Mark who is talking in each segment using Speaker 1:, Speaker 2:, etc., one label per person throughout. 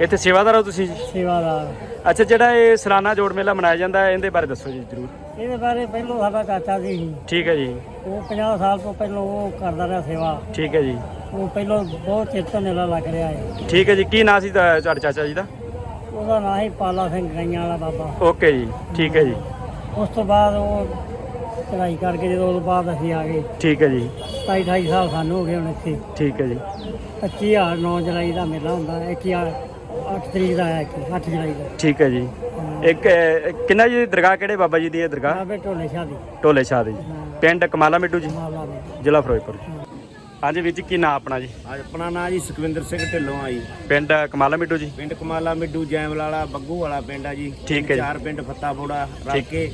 Speaker 1: ਇੱਥੇ ਸੇਵਾਦਾਰ ਹੋ ਤੁਸੀਂ ਜੀ?
Speaker 2: ਸੇਵਾਦਾਰ।
Speaker 1: ਅੱਛਾ ਜਿਹੜਾ ਇਹ ਸਾਲਾਨਾ ਜੋੜ ਮੇਲਾ ਮਨਾਇਆ ਜਾਂਦਾ ਹੈ ਇਹਦੇ ਬਾਰੇ ਦੱਸੋ ਜੀ ਜਰੂਰ।
Speaker 2: ਇਹਦੇ ਬਾਰੇ ਪਹਿਲੋਂ ਸਾਡਾ ਚਾਚਾ ਜੀ ਸੀ।
Speaker 1: ਠੀਕ ਹੈ ਜੀ।
Speaker 2: ਉਹ 50 ਸਾਲ ਤੋਂ ਪਹਿਲਾਂ ਉਹ ਕਰਦਾ ਰਿਹਾ ਸੇਵਾ।
Speaker 1: ਠੀਕ ਹੈ ਜੀ।
Speaker 2: ਉਹ ਪਹਿਲਾਂ ਬਹੁਤ ਤੋਂ ਮੇਲਾ ਲੱਗ ਰਿਹਾ ਹੈ।
Speaker 1: ਠੀਕ ਹੈ ਜੀ। ਕੀ ਨਾਂ ਸੀ ਤੁਹਾਡੇ ਚਾਚਾ ਜੀ ਦਾ?
Speaker 2: ਉਹਦਾ ਨਾਂ ਸੀ ਪਾਲਾ ਸਿੰਘ ਗਈਆਂ ਵਾਲਾ ਬਾਬਾ।
Speaker 1: ਓਕੇ ਜੀ। ਠੀਕ ਹੈ ਜੀ।
Speaker 2: ਉਸ ਤੋਂ ਬਾਅਦ ਉਹ ਚੜਾਈ ਕਰਕੇ ਜਦੋਂ ਉਹ ਤੋਂ ਬਾਅਦ ਅਸੀਂ ਆ ਗਏ।
Speaker 1: ਠੀਕ ਹੈ ਜੀ।
Speaker 2: 27 28 ਸਾਲ ਸਾਨੂੰ ਹੋ ਗਏ ਹੁਣ ਇੱਥੇ।
Speaker 1: ਠੀਕ ਹੈ ਜੀ।
Speaker 2: 25000 9 ਜੁਲਾਈ ਦਾ ਮੇਲਾ ਹੁੰਦਾ ਹੈ 1 8 ਤਰੀਕ ਦਾ ਹੈ 8 ਜੁਲਾਈ ਦਾ।
Speaker 1: ਠੀਕ ਹੈ ਜੀ। ਇੱਕ ਅਹ, ਕਿੰਨਾ ਜੀ ਦਰਗਾਹ ਕਿਹੜੇ ਬਾਬਾ ਜੀ ਦੀ ਹੈ ਦਰਗਾਹ?
Speaker 2: ਬਾਬੇ ਢੋਲੇ ਸ਼ਾਹ ਦੀ।
Speaker 1: ਢੋਲੇ ਸ਼ਾਹ ਦੀ। ਪਿੰਡ ਕਮਾਲਾ ਮਿੱਟੂ ਜੀ।
Speaker 2: ਮਾਲਾ
Speaker 1: ਜ਼ਿਲ੍ਹਾ ਫਿਰੋਜ਼ਪੁਰ ਹਾਂਜੀ ਵੀਰ ਜੀ ਕੀ ਨਾਂ ਆਪਣਾ ਜੀ?
Speaker 3: ਅੱਜ ਆਪਣਾ ਨਾਂ ਜੀ ਸੁਖਵਿੰਦਰ ਸਿੰਘ ਢਿੱਲੋਂ ਆ ਜੀ।
Speaker 1: ਪਿੰਡ ਕਮਾਲਾ ਮਿੱਟੂ ਜੀ।
Speaker 3: ਪਿੰਡ ਕਮਾਲਾ ਮਿੱਡੂ ਜੈਮਲ ਵਾਲਾ ਬੱਗੂ ਵਾਲਾ ਪਿੰਡ ਆ ਜੀ।
Speaker 1: ਠੀਕ ਹੈ ਜੀ।
Speaker 3: ਚਾਰ ਪਿੰਡ ਫੱਤਾਪੋੜਾ
Speaker 1: ਠੀਕ।
Speaker 3: ਕੇ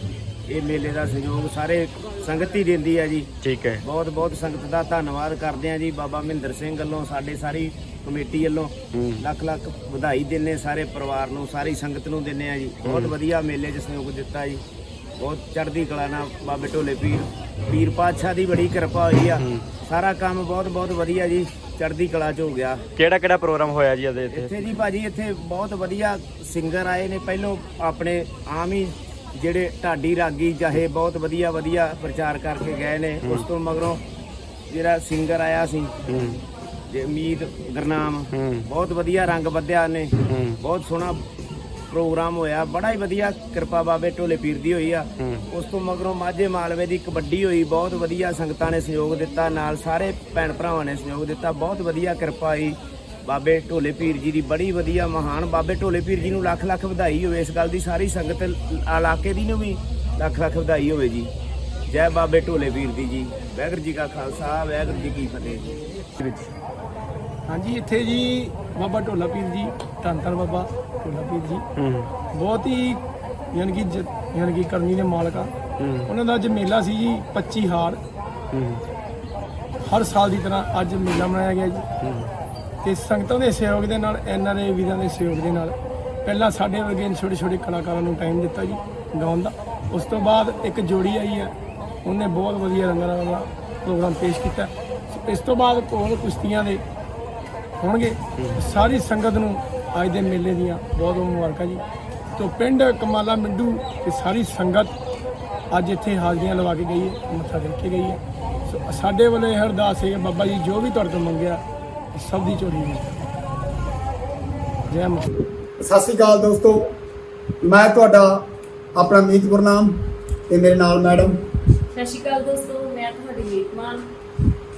Speaker 3: ਇਹ ਮੇਲੇ ਦਾ ਸਹਿਯੋਗ ਸਾਰੇ ਸੰਗਤ ਹੀ ਦਿੰਦੀ ਆ ਜੀ।
Speaker 1: ਠੀਕ ਹੈ।
Speaker 3: ਬਹੁਤ ਬਹੁਤ ਸੰਗਤ ਦਾ ਧੰਨਵਾਦ ਕਰਦੇ ਆ ਜੀ। ਬਾਬਾ ਮਹਿੰਦਰ ਸਿੰਘ ਵੱਲੋਂ ਸਾਡੇ ਸਾਰੀ ਕਮੇਟੀ ਵੱਲੋਂ
Speaker 1: ਹੂੰ।
Speaker 3: ਲੱਖ ਲੱਖ ਵਧਾਈ ਦਿੰਨੇ ਸਾਰੇ ਪਰਿਵਾਰ ਨੂੰ ਸਾਰੀ ਸੰਗਤ ਨੂੰ ਦਿੰਨੇ ਆ ਜੀ। ਬਹੁਤ ਵਧੀਆ ਮੇਲੇ 'ਚ ਸਹਿਯੋਗ ਦਿੱਤਾ ਜੀ। ਬਹੁਤ ਚੜ੍ਹਦੀ ਕਲਾ ਨਾਲ ਬਾਬੇ ਢੋਲੇ ਪੀਰ ਪੀਰ ਪਾਤਸ਼ਾਹ ਦੀ ਬੜੀ ਕਿਰਪਾ ਹੋਈ ਆ।
Speaker 1: ਹੂੰ।
Speaker 3: ਸਾਰਾ ਕੰਮ ਬਹੁਤ ਬਹੁਤ ਵਧੀਆ ਜੀ। ਚੜ੍ਹਦੀ ਕਲਾ 'ਚ ਹੋ ਗਿਆ।
Speaker 1: ਕਿਹੜਾ ਕਿਹੜਾ ਪ੍ਰੋਗਰਾਮ ਹੋਇਆ ਜੀ ਇਹਦੇ ਇੱਥੇ?
Speaker 3: ਇੱਥੇ ਜੀ ਭਾਜੀ ਇੱਥੇ ਬਹੁਤ ਵਧੀਆ ਸਿੰਗਰ ਆਏ ਨੇ। ਪਹਿਲੋਂ ਆਪਣੇ ਆਮ ਹੀ ਜਿਹੜੇ ਢਾਡੀ ਰਾਗੀ ਚਾਹੇ ਬਹੁਤ ਵਧੀਆ ਵਧੀਆ ਪ੍ਰਚਾਰ ਕਰਕੇ ਗਏ ਨੇ ਉਸ ਤੋਂ ਮਗਰੋਂ ਜਿਹੜਾ ਸਿੰਗਰ ਆਇਆ ਸੀ ਜੇ ਮੀਤ ਗਰਨਾਮ ਬਹੁਤ ਵਧੀਆ ਰੰਗ ਬੱਧਿਆ ਨੇ ਬਹੁਤ ਸੋਹਣਾ ਪ੍ਰੋਗਰਾਮ ਹੋਇਆ ਬੜਾ ਹੀ ਵਧੀਆ ਕਿਰਪਾ ਬਾਬੇ ਢੋਲੇ ਪੀਰ ਦੀ ਹੋਈ ਆ। ਉਸ ਤੋਂ ਮਗਰੋਂ ਮਾਝੇ ਮਾਲਵੇ ਦੀ ਕਬੱਡੀ ਹੋਈ ਬਹੁਤ ਵਧੀਆ ਸੰਗਤਾਂ ਨੇ ਸਹਿਯੋਗ ਦਿੱਤਾ ਨਾਲ ਸਾਰੇ ਭੈਣ ਭਰਾਵਾਂ ਨੇ ਸਹਿਯੋਗ ਦਿੱਤਾ ਬਹੁਤ ਵਧੀਆ ਕਿਰਪਾ ਹੋਈ ਬਾਬੇ ਢੋਲੇ ਪੀਰ ਜੀ ਦੀ ਬੜੀ ਵਧੀਆ ਮਹਾਨ ਬਾਬੇ ਢੋਲੇ ਪੀਰ ਜੀ ਨੂੰ ਲੱਖ ਲੱਖ ਵਧਾਈ ਹੋਵੇ ਇਸ ਗੱਲ ਦੀ ਸਾਰੀ ਸੰਗਤ ਇਲਾਕੇ ਦੀ ਨੂੰ ਵੀ ਲੱਖ ਲੱਖ ਵਧਾਈ ਹੋਵੇ ਜੀ। ਜੈ ਬਾਬੇ ਢੋਲੇ ਪੀਰ ਦੀ ਜੀ। ਵਾਹਿਗੁਰੂ ਜੀ ਕਾ ਖਾਲਸਾ ਵਾਹਿਗੁਰੂ ਜੀ ਕੀ ਫਤਿਹ
Speaker 1: ਵਿੱਚ
Speaker 4: ਹਾਂਜੀ ਇੱਥੇ ਜੀ ਬਾਬਾ ਢੋਲਾ ਪੀਰ ਜੀ ਧੰਨ ਧੰਨ ਬਾਬਾ ਢੋਲਾ ਪੀਰ ਜੀ।
Speaker 1: ਹੂੰ।
Speaker 4: ਬਹੁਤ ਹੀ ਯਾਨੀ ਕਿ ਯਾਨੀ ਕਿ ਕਰਨੀ ਦੇ ਮਾਲਕ ਆ। ਉਹਨਾਂ ਦਾ ਅੱਜ ਮੇਲਾ ਸੀ ਜੀ 25 ਹਾਰ। ਹਰ ਸਾਲ ਦੀ ਤਰ੍ਹਾਂ ਅੱਜ ਮੇਲਾ ਮਨਾਇਆ ਗਿਆ ਜੀ।
Speaker 1: ਹੂੰ।
Speaker 4: ਤੇ ਸੰਗਤਾਂ ਦੇ ਸਹਿਯੋਗ ਦੇ ਨਾਲ ਐਨਆਰਏ ਵੀਰਾਂ ਦੇ ਸਹਿਯੋਗ ਦੇ ਨਾਲ, ਪਹਿਲਾਂ ਸਾਡੇ ਵਰਗੇ ਛੋਟੇ ਛੋਟੇ ਕਲਾਕਾਰਾਂ ਨੂੰ ਟਾਈਮ ਦਿੱਤਾ ਜੀ, ਗਾਉਣ ਦਾ। ਉਸ ਤੋਂ ਬਾਅਦ ਇੱਕ ਜੋੜੀ ਆਈ ਹੈ, ਉਹਨੇ ਬਹੁਤ ਵਧੀਆ ਰੰਗਾਂ ਦਾ ਪ੍ਰੋਗਰਾਮ ਪੇਸ਼ ਕੀਤਾ। ਇਸ ਤੋਂ ਬਾਅਦ ਕੋਲ ਕੁਸ਼ਤੀਆਂ ਦੇ ਹੋਣਗੇ। ਸਾਰੀ ਸੰਗਤ ਨੂੰ ਅੱਜ ਦੇ ਮੇਲੇ ਦੀਆਂ ਬਹੁਤ ਬਹੁਤ ਮੁਬਾਰਕਾਂ ਜੀ। ਤੋਂ ਪਿੰਡ ਕਮਾਲਾ ਮਿੰਡੂ ਤੇ ਸਾਰੀ ਸੰਗਤ ਅੱਜ ਇੱਥੇ ਹਾਜ਼ਰੀਆਂ ਲਵਾ ਕੇ ਗਈ ਹੈ, ਮੱਥਾ ਟੇਕ ਕੇ ਗਈ ਹੈ। ਸੋ ਸਾਡੇ ਵੱਲੋਂ ਇਹ ਅਰਦਾਸ ਹੈ ਬਾਬਾ ਜੀ ਜੋ ਵੀ ਤੁਹਾਡੇ ਤੋਂ ਮੰਗਿਆ ਸਭ ਦੀ ਝੋਲੀ ਵਿੱਚ ਜੈ ਮਾਤਾ
Speaker 5: ਸਤਿ ਸ੍ਰੀ ਅਕਾਲ ਦੋਸਤੋ ਮੈਂ ਤੁਹਾਡਾ ਆਪਣਾ ਮੀਤ ਗੁਰਨਾਮ ਤੇ ਮੇਰੇ ਨਾਲ ਮੈਡਮ।
Speaker 6: ਸਤਿ ਸ਼੍ਰੀ ਅਕਾਲ ਦੋਸਤੋ ਮੈਂ ਤੁਹਾਡੀ ਮੀਤਮਾਨ।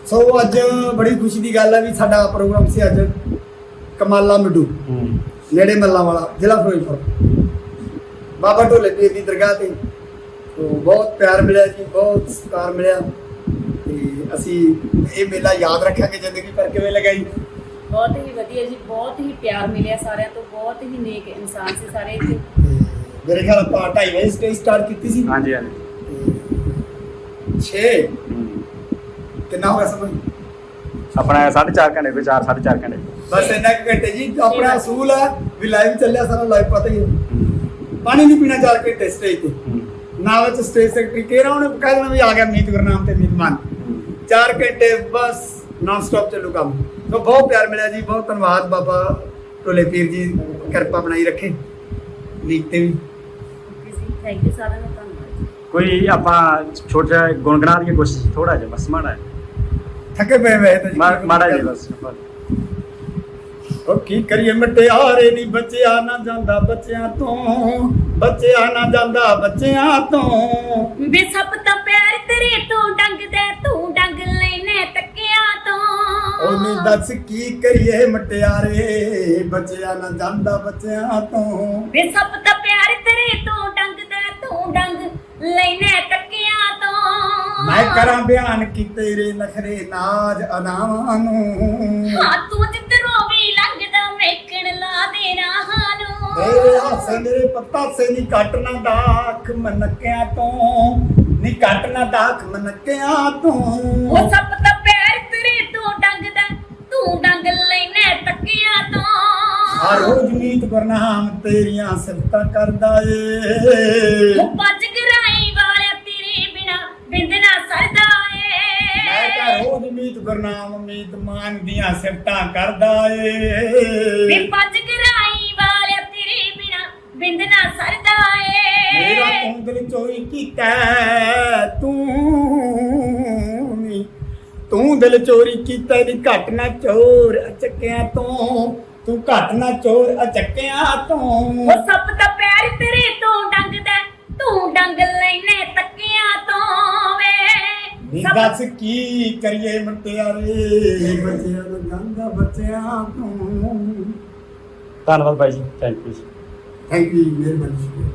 Speaker 5: ਸੋ ਅੱਜ ਬੜੀ ਖੁਸ਼ੀ ਦੀ ਗੱਲ ਹੈ ਵੀ ਸਾਡਾ ਪ੍ਰੋਗਰਾਮ ਸੀ ਅੱਜ ਕਮਾਲਾ ਮਿੱਡੂ ਨੇੜੇ ਮੱਲਾਂ ਵਾਲਾ ਜ਼ਿਲ੍ਹਾ ਫਿਰੋਜ਼ਪੁਰ। ਬਾਬਾ ਢੋਲੇ ਪੀਰ ਦੀ ਦਰਗਾਹ ਤੇ। ਤੋਂ ਬਹੁਤ ਪਿਆਰ ਮਿਲਿਆ ਜੀ ਬਹੁਤ ਸਤਿਕਾਰ ਮਿਲਿਆ। ਅਸੀਂ ਇਹ ਮੇਲਾ ਯਾਦ ਰੱਖਾਂਗੇ ਜ਼ਿੰਦਗੀ ਭਰ। ਕਿਵੇਂ ਲਗਾਈ
Speaker 6: ਬਹੁਤ ਹੀ ਵਧੀਆ ਜੀ ਬਹੁਤ ਹੀ ਪਿਆਰ ਮਿਲਿਆ ਸਾਰਿਆਂ ਤੋਂ ਬਹੁਤ ਹੀ ਨੇਕ ਇਨਸਾਨ ਸੀ ਸਾਰੇ ਇੱਥੇ।
Speaker 5: ਮੇਰੇ ਖਿਆਲ ਆਪਾਂ 2.5 ਵਜੇ ਸਟੇਜ ਸਟਾਰਟ ਕੀਤੀ ਸੀ।
Speaker 1: ਹਾਂਜੀ ਹਾਂਜੀ।
Speaker 5: 6 ਕਿੰਨਾ ਹੋਇਆ ਸਮਾਂ?
Speaker 1: ਆਪਣਾ 4.5 ਘੰਟੇ ਕੋਈ 4 ਘੰਟੇ।
Speaker 5: ਬਸ ਇੰਨਾ ਘੰਟੇ ਜੀ ਆਪਣਾ ਅਸੂਲ ਹੈ ਵੀ ਲਾਈਵ ਚੱਲਿਆ ਸਾਰਾ ਲਾਈਵ ਪਤਾ ਹੀ ਪਾਣੀ ਨਹੀਂ ਪੀਣਾ 4 ਘੰਟੇ ਸਟੇਜ ਤੇ। ਨਾ ਵਿੱਚ ਸਟੇਜ ਸੈਕਟਰੀ ਕਹਿ ਉਹਨੇ ਕਹਿ ਵੀ ਆ ਗਿਆ ਮੀਤ ਗੁਰਨਾਮ ਤੇ ਮੀਤ ਮਾਨ। 4 ਘੰਟੇ ਬਸ ਨਾਨ ਸਟਾਪ ਚੱਲੂ ਕੰਮ। ਤੋਂ ਬਹੁਤ ਪਿਆਰ ਮਿਲਿਆ ਜੀ ਬਹੁਤ ਧੰਨਵਾਦ ਬਾਬਾ ਟੋਲੇ ਪੀਰ ਜੀ ਕਿਰਪਾ ਬਣਾਈ ਰੱਖੇ। ਲੀਕ ਤੇ ਵੀ।
Speaker 1: ਕੋਈ ਆਪਾਂ ਛੋਟਾ ਗੁੰਗਣਾ ਦੀ ਕੋਸ਼ਿਸ਼ ਥੋੜਾ ਜਿਹਾ ਬਸ ਮਾੜਾ
Speaker 5: ਥੱਕੇ ਪਏ ਵੇ ਤਾਂ
Speaker 1: ਮਾੜਾ ਜੀ ਬਸ
Speaker 5: ਉਹ ਕੀ ਕਰੀਏ ਮਟਿਆਰੇ ਨਹੀਂ ਬਚਿਆ ਨਾ ਜਾਂਦਾ ਬੱਚਿਆਂ ਤੋਂ। ਬਚਿਆ ਨਾ ਜਾਂਦਾ ਬੱਚਿਆਂ ਤੋਂ।
Speaker 6: ਬੇ ਸਭ ਤਾਂ ਪੈਰ ਤੇਰੇ ਤੋਂ ਡੰਗਦੇ ਤੂੰ।
Speaker 5: ਉਹਨੇ ਦੱਸ ਕੀ ਕਰੀਏ ਮਟਿਆਰੇ? ਬਚਿਆ ਨਾ ਜਾਂਦਾ ਬੱਚਿਆਂ ਤੋਂ।
Speaker 6: ਬੇ ਸਭ ਤਾਂ ਪਿਆਰ ਤੇਰੇ ਤੋਂ ਡੰਗਦੇ ਤੂੰ ਡੰਗ ਲੈਨੇ ਤੱਕਿਆ ਤੋਂ।
Speaker 5: ਮੈਂ ਕਰਾਂ ਬਿਆਨ ਕੀ ਤੇਰੇ ਨਖਰੇ ਨਾਜ ਅਨਾਵਾਂ ਨੂੰ।
Speaker 6: ਹਾਂ ਤੂੰ ਜਿੱਧਰੋਂ ਵੀ ਲੰਘਦਾ ਮੇਕਣ ਲਾ ਦੇ ਰਾਹਾਂ ਨੂੰ।
Speaker 5: ਤੇਰੇ ਹਾਸੇ ਮੇਰੇ ਪੱਤਾ ਸੇ ਨਹੀਂ ਕੱਟਣਾ ਦਾਖ ਮਨਕਿਆਂ ਤੋਂ। ਨਹੀਂ ਕੱਟਣਾ ਦਾਖ ਮਨਕਿਆਂ ਤੋਂ।
Speaker 6: ਉਹ ਸਭ ਤਾਂ ਤੋਂ
Speaker 5: ਰੋਜ਼ ਮੀਤ ਗੁਰਨਾਮ ਤੇਰੀਆਂ ਸਿਫਤਾਂ ਕਰਦਾ ਏ।
Speaker 6: ਪੱਜ ਗਰਾਈ ਵਾਲਿਆ ਤੇਰੇ ਬਿਨਾ ਬਿੰਦ ਨਾ ਸਰਦਾ
Speaker 5: ਮੈਂ ਤਾਂ
Speaker 6: ਏ
Speaker 5: ਰੋਜ਼ ਮੀਤ ਗੁਰਨਾਮ ਮੀਤ ਮਾਨ ਦੀਆਂ ਸਿਫਤਾਂ ਕਰਦਾ
Speaker 6: ਵੀ
Speaker 5: ਏ
Speaker 6: ਪੱਜ ਗਰਾਈ ਬਿੰਦ ਨਾ ਸਰਦਾ
Speaker 5: ਮੇਰਾ
Speaker 6: ਏ।
Speaker 5: ਤੂੰ ਦਿਲ ਚੋਰੀ ਕੀਤਾ ਤੂੰ ਨੀ ਤੂੰ ਦਿਲ ਚੋਰੀ ਕੀਤਾ ਨਾ ਚੋਰ ਅਚਕਿਆਂ ਤੋਂ। ਤੂੰ ਘਟ ਨਾ ਚੋਰ ਅਚਕਿਆਂ ਤੋਂ
Speaker 6: ਉਹ ਸੱਪ ਦਾ ਪੈਰ ਤੇਰੇ ਤੋਂ ਡੰਗਦਾ ਤੂੰ ਡੰਗ ਲੈਨੇ ਤੱਕਿਆਂ ਤੋਂ
Speaker 5: ਨੀ
Speaker 6: ਵੇ ਸੱਪ
Speaker 5: ਦੱਸ ਕੀ ਕਰੀਏ ਮਟਿਆਰੇ ਬੱਚਿਆਂ ਨੂੰ ਗੰਦਾ ਬੱਚਿਆਂ ਤੋਂ।
Speaker 1: ਧੰਨਵਾਦ ਬਾਈ ਜੀ ਥੈਂਕ ਯੂ
Speaker 5: ਥੈਂਕ ਯੂ ਮਿਹਰਬਾਨੀ ਸ਼ੁਕਰੀਆ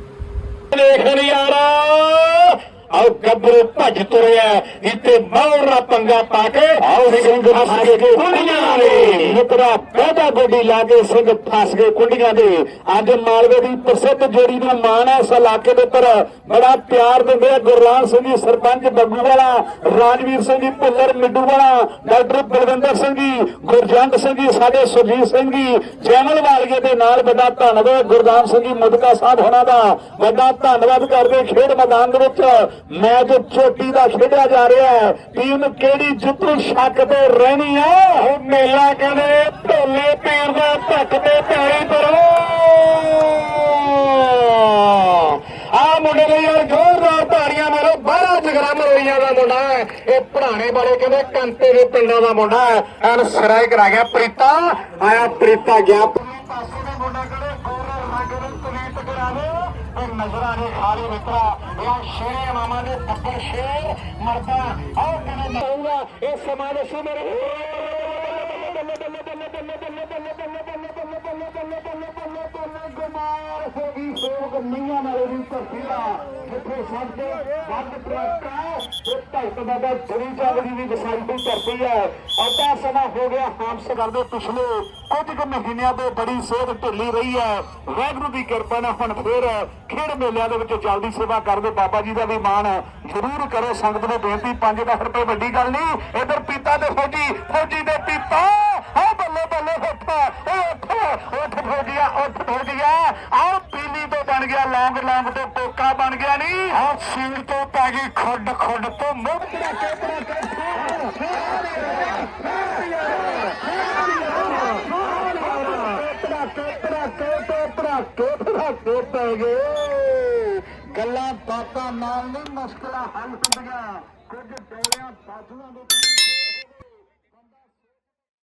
Speaker 7: ਦੇਖਣ ਯਾਰਾ ਆਓ ਗੱਭਰੂ ਭੱਜ ਤੁਰਿਆ ਇੱਥੇ ਮੌਰਾ ਪੰਗਾ ਪਾ ਕੇ ਆਓ ਸਿੰਘ ਫਸ ਗਏ ਕੁੰਡੀਆਂ ਦੇ। ਮਿੱਤਰਾ ਪਹਿਦਾ ਗੋਡੀ ਲਾ ਕੇ ਸਿੰਘ ਫਸ ਗਏ ਕੁੰਡੀਆਂ ਦੇ। ਅੱਜ ਮਾਲਵੇ ਦੀ ਪ੍ਰਸਿੱਧ ਜੋੜੀ ਨੂੰ ਮਾਣ ਹੈ ਇਸ ਇਲਾਕੇ ਦੇ ਉੱਪਰ ਬੜਾ ਪਿਆਰ ਦਿੰਦੇ ਆ ਗੁਰਲਾਲ ਸਿੰਘ ਜੀ ਸਰਪੰਚ ਬੱਗੂ ਵਾਲਾ ਰਾਜਵੀਰ ਸਿੰਘ ਜੀ ਭੁੱਲਰ ਮਿੱਡੂ ਵਾਲਾ ਡਾਕਟਰ ਬਲਵਿੰਦਰ ਸਿੰਘ ਜੀ ਗੁਰਜੰਟ ਸਿੰਘ ਜੀ ਸਾਡੇ ਸੁਰਜੀਤ ਸਿੰਘ ਜੀ ਜੈਮਲ ਵਾਲੀਏ ਦੇ ਨਾਲ ਵੱਡਾ ਧੰਨਵਾਦ ਗੁਰਦਾਮ ਸਿੰਘ ਜੀ ਮੁਦਕਾ ਸਾਹਿਬ ਹੋਣਾ ਦਾ ਵੱਡਾ ਧੰਨਵਾਦ ਕਰਦੇ ਖੇਡ ਮੈਦਾਨ ਦੇ ਵਿੱਚ। ਮੈਚ ਚੋਟੀ ਦਾ ਖੇਡਿਆ ਜਾ ਰਿਹਾ ਹੈ। ਟੀਮ ਕਿਹੜੀ ਜਿੱਤੂ ਸ਼ੱਕ ਤੇ ਰਹਿਣੀ ਹੈ? ਉਹ ਮੇਲਾ ਕਹਿੰਦੇ ਢੋਲੇ ਪੀਰ ਦਾ ਧੱਕ ਤੇ ਪੈਰੀ ਕਰੋ ਆ ਮੁੰਡੇ ਲਈ ਯਾਰ ਜ਼ੋਰਦਾਰ ਤਾੜੀਆਂ ਮਾਰੋ 12 ਜਗਰਾ ਮਰੋਈਆਂ ਦਾ ਮੁੰਡਾ ਇਹ ਪੜਾਣੇ ਵਾਲੇ ਕਹਿੰਦੇ ਕੰਤੇ ਦੇ ਪਿੰਡਾਂ ਦਾ ਮੁੰਡਾ ਹੈ। ਐਨ ਸਰਾਇ ਕਰਾ ਗਿਆ ਪ੍ਰੀਤਾ। ਆਇਆ ਪ੍ਰੀਤਾ ਗਿਆ। ਪਾਸੇ ਦੇ ਮੁੰਡਾ ਕਹਿੰਦੇ ਗੋਰਾ ਰੰਗ ਨੂੰ ਤਲੀਤ ਕਰਾਵੇ ਇਹ ਨਜ਼ਰਾਂ ਨੇ ਖਾਲੀ ਮਿੱਤਰਾ ਇਹ ਸ਼ੇਰੇ ਮਾਮਾ ਦੇ ਬੱਬਰ ਸ਼ੇਰ, ਮਰਦਾ ਆਹ ਕਹਿੰਦੇ ਲਾਉਂਗਾ ਇਹ ਸਮਾਵੇਸ਼ੀ ਮੇਰੇ ਗੁਮਾਰ ਹੋ ਗਈ ਸੋਗ ਮਈਆਂ ਵਾਲੇ ਦੀ ਧਰਤੀ ਦਾ ਜਿੱਥੇ ਸਭ ਤੋਂ ਵੱਧ ਪ੍ਰਗਟਾ ਇਹ ਧਰਤ ਬਾਬਾ ਜਰੀ ਜਾਗਦੀ ਦੀ ਵਸਾਈ ਦੀ ਧਰਤੀ ਹੈ ਅੱਧਾ ਸਮਾਂ ਹੋ ਗਿਆ ਹਾਮਸ ਕਰਦੇ ਪਿਛਲੇ ਕੁਝ ਕੁ ਮਹੀਨਿਆਂ ਤੋਂ ਬੜੀ ਸਿਹਤ ਢਿੱਲੀ ਰਹੀ ਹੈ ਵਾਹਿਗੁਰੂ ਦੀ ਕਿਰਪਾ ਨਾਲ ਹੁਣ ਫੇਰ ਖੇਡ ਮੇਲਿਆਂ ਦੇ ਵਿੱਚ ਜਲਦੀ ਸੇਵਾ ਕਰਦੇ ਬਾਬਾ ਜੀ ਦਾ ਵੀ ਮਾਣ ਹੈ ਜ਼ਰੂਰ ਕਰੋ, ਸੰਗਤ ਨੂੰ ਬੇਨਤੀ 5-10 ਰੁਪਏ ਵੱਡੀ ਗੱਲ ਨਹੀਂ, ਇਧਰ ਪੀਤਾ ਤੇ ਫੌਜੀ ਫੌਜੀ ਦੇ ਪੀਤਾ। ਓ ਬੱਲੇ ਬੱਲੇ ਉੱਠ ਉੱਠ ਉੱਠ ਉੱਠ ਫੌਜੀਆ ਆਹ ਪੀਲੀ ਤੋਂ ਬਣ ਗਿਆ, ਲੌਂਗ ਲੌਂਗ ਤੋਂ ਟੋਕਾ ਬਣ ਗਿਆ ਨਹੀਂ ਆਹ ਸਿੰਘ ਤੋਂ ਪੈ ਗਈ ਖੁੱਡ ਖੁੱਡ ਤੋਂ ਮੁੱਢ। ਕੇ ਧੜਾਕੇ ਪੈ ਗਏ ਗੱਲਾਂ ਬਾਤਾਂ ਨਾਲ ਨਹੀਂ ਮੁਸ਼ਕਲਾਂ ਹੱਲ ਹੁੰਦੀਆਂ। ਕੁਝ ਡੋਲਿਆਂ ਬਾਜੂਆਂ ਦੇ